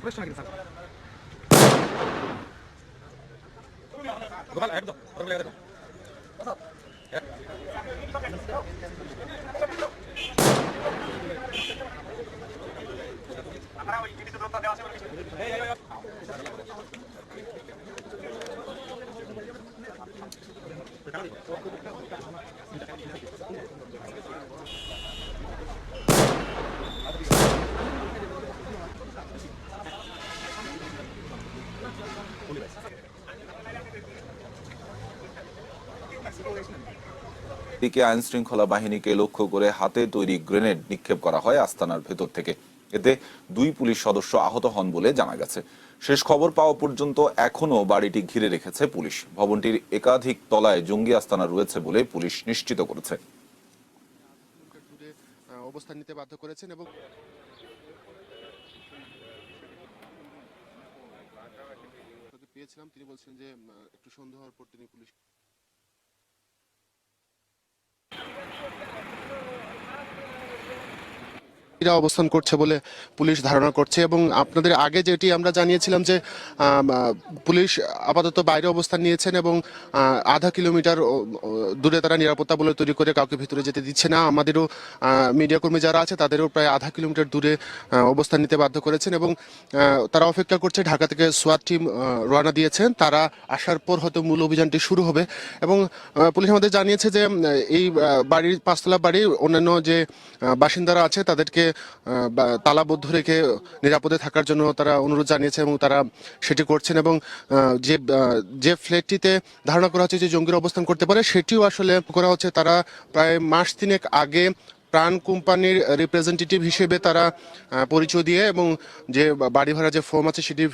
ಪ್ರಶ್ನೆ ಆಗಿದೆ ಸರ್ ಗೊಬ್ಬರ ಎರಡು ಹೊರಗಡೆ দিকে আইনশৃঙ্খলা বাহিনীকে লক্ষ্য করে হাতে তৈরি গ্রেনেড নিক্ষেপ করা হয় আস্তানার ভেতর থেকে। এতে দুই পুলিশ সদস্য আহত হন বলে জানা গেছে। শেষ খবর পাওয়া পর্যন্ত এখনও বাড়িটি ঘিরে রেখেছে পুলিশ। ভবনটির একাধিক তলায় জঙ্গি আস্তানা রয়েছে বলে পুলিশ নিশ্চিত করেছে। অবস্থান নিতে বাধ্য করেছেন এবং পেয়েছিলাম, তিনি বলছেন যে একটু সন্দেহ হওয়ার পর তিনি পুলিশ এরা অবস্থান করছে বলে পুলিশ ধারণা করছে এবং আপনাদের আগে যেটি আমরা জানিয়েছিলাম যে পুলিশ আপাতত বাইরে অবস্থান নিয়েছেন এবং আধা কিলোমিটার দূরে তারা নিরাপত্তা বলে তৈরি করে কাউকে ভিতরে যেতে দিচ্ছে না। আমাদেরও মিডিয়া কর্মী যারা আছে তাদেরও প্রায় আধা কিলোমিটার দূরে অবস্থান নিতে বাধ্য করেছেন এবং তারা অপেক্ষা করছে। ঢাকা থেকে সোয়াট টিম রওনা দিয়েছেন। তারা আসার পর হয়তো মূল অভিযানটি শুরু হবে এবং পুলিশ আমাদের জানিয়েছে যে, এই বাড়ির, পাঁচতলা বাড়ির অন্যান্য যে বাসিন্দারা আছে তাদেরকে তালাবদ্ধ রেখে নিরাপদে থাকার জন্য তারা অনুরোধ জানিয়েছে এবং তারা সেটি করছেন এবং যে যে ফ্ল্যাটটিতে ধারণা করা হচ্ছে যে জঙ্গির অবস্থান করতে পারে, সেটিও আসলে করা হচ্ছে। তারা প্রায় মাস তিনেক আগে প্রাণ কোম্পানির রিপ্রেজেন্টেটিভ হিসেবে তারা পরিচয় দিয়ে এবং যে বাড়ি ভাড়া যে ফর্ম আছে সেটি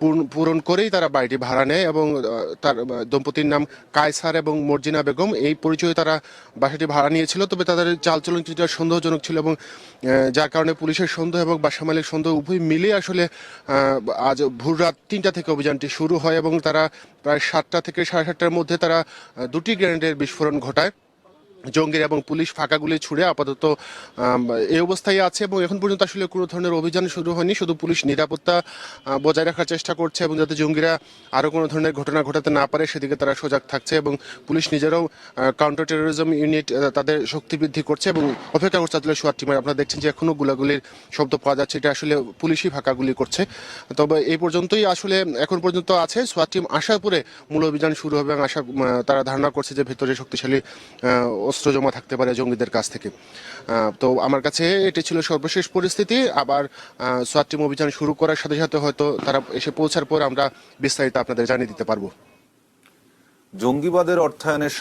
পূর্ণ- করেই তারা বাড়িটি ভাড়া নেয় এবং তার দম্পতির নাম কায়সার এবং মর্জিনা বেগম। এই পরিচয়ে তারা বাসাটি ভাড়া নিয়েছিল, তবে তাদের চালচলন কিছুটা সন্দেহজনক ছিল এবং যার কারণে পুলিশের সন্দেহ এবং বাসা মালিক সন্দেহ উভয় মিলে আসলে আজ ভোর রাত তিনটা থেকে অভিযানটি শুরু হয় এবং তারা প্রায় সাতটা থেকে সাড়ে সাতটার মধ্যে তারা দুটি গ্রেনেডের বিস্ফোরণ ঘটায়। জঙ্গির এবং পুলিশ ফাঁকাগুলি ছুড়ে আপাতত এই অবস্থায় আছে এবং এখন পর্যন্ত আসলে কোনো ধরনের অভিযান শুরু হয়নি। শুধু পুলিশ নিরাপত্তা বজায় রাখার চেষ্টা করছে এবং যাতে জঙ্গিরা আরও কোনো ধরনের ঘটনা ঘটাতে না পারে, সেদিকে তারা সজাগ থাকছে এবং পুলিশ নিজেরাও কাউন্টার টেরোরিজম ইউনিট তাদের শক্তি বৃদ্ধি করছে এবং অপেক্ষা করছে আসলে সোয়ার টিমের। আপনারা দেখছেন যে এখনও গুলাগুলির শব্দ পাওয়া যাচ্ছে, এটা আসলে পুলিশই ফাঁকাগুলি করছে। তবে এই পর্যন্তই আসলে এখন পর্যন্ত আছে। সোয়ার টিম আসার পরে মূল অভিযান শুরু হবে এবং আশা তারা ধারণা করছে যে ভেতরে শক্তিশালী অস্ত্র জমা থাকতে পারে জঙ্গিদের কাছ থেকে। তো আমার কাছে এটি ছিল সর্বশেষ পরিস্থিতি। আবার সোয়ার টিম অভিযান শুরু করার সাথে সাথে হয়তো তারা এসে পৌঁছার পর আমরা বিস্তারিত আপনাদের জানিয়ে দিতে পারব। জঙ্গিবাদের অর্থায়নের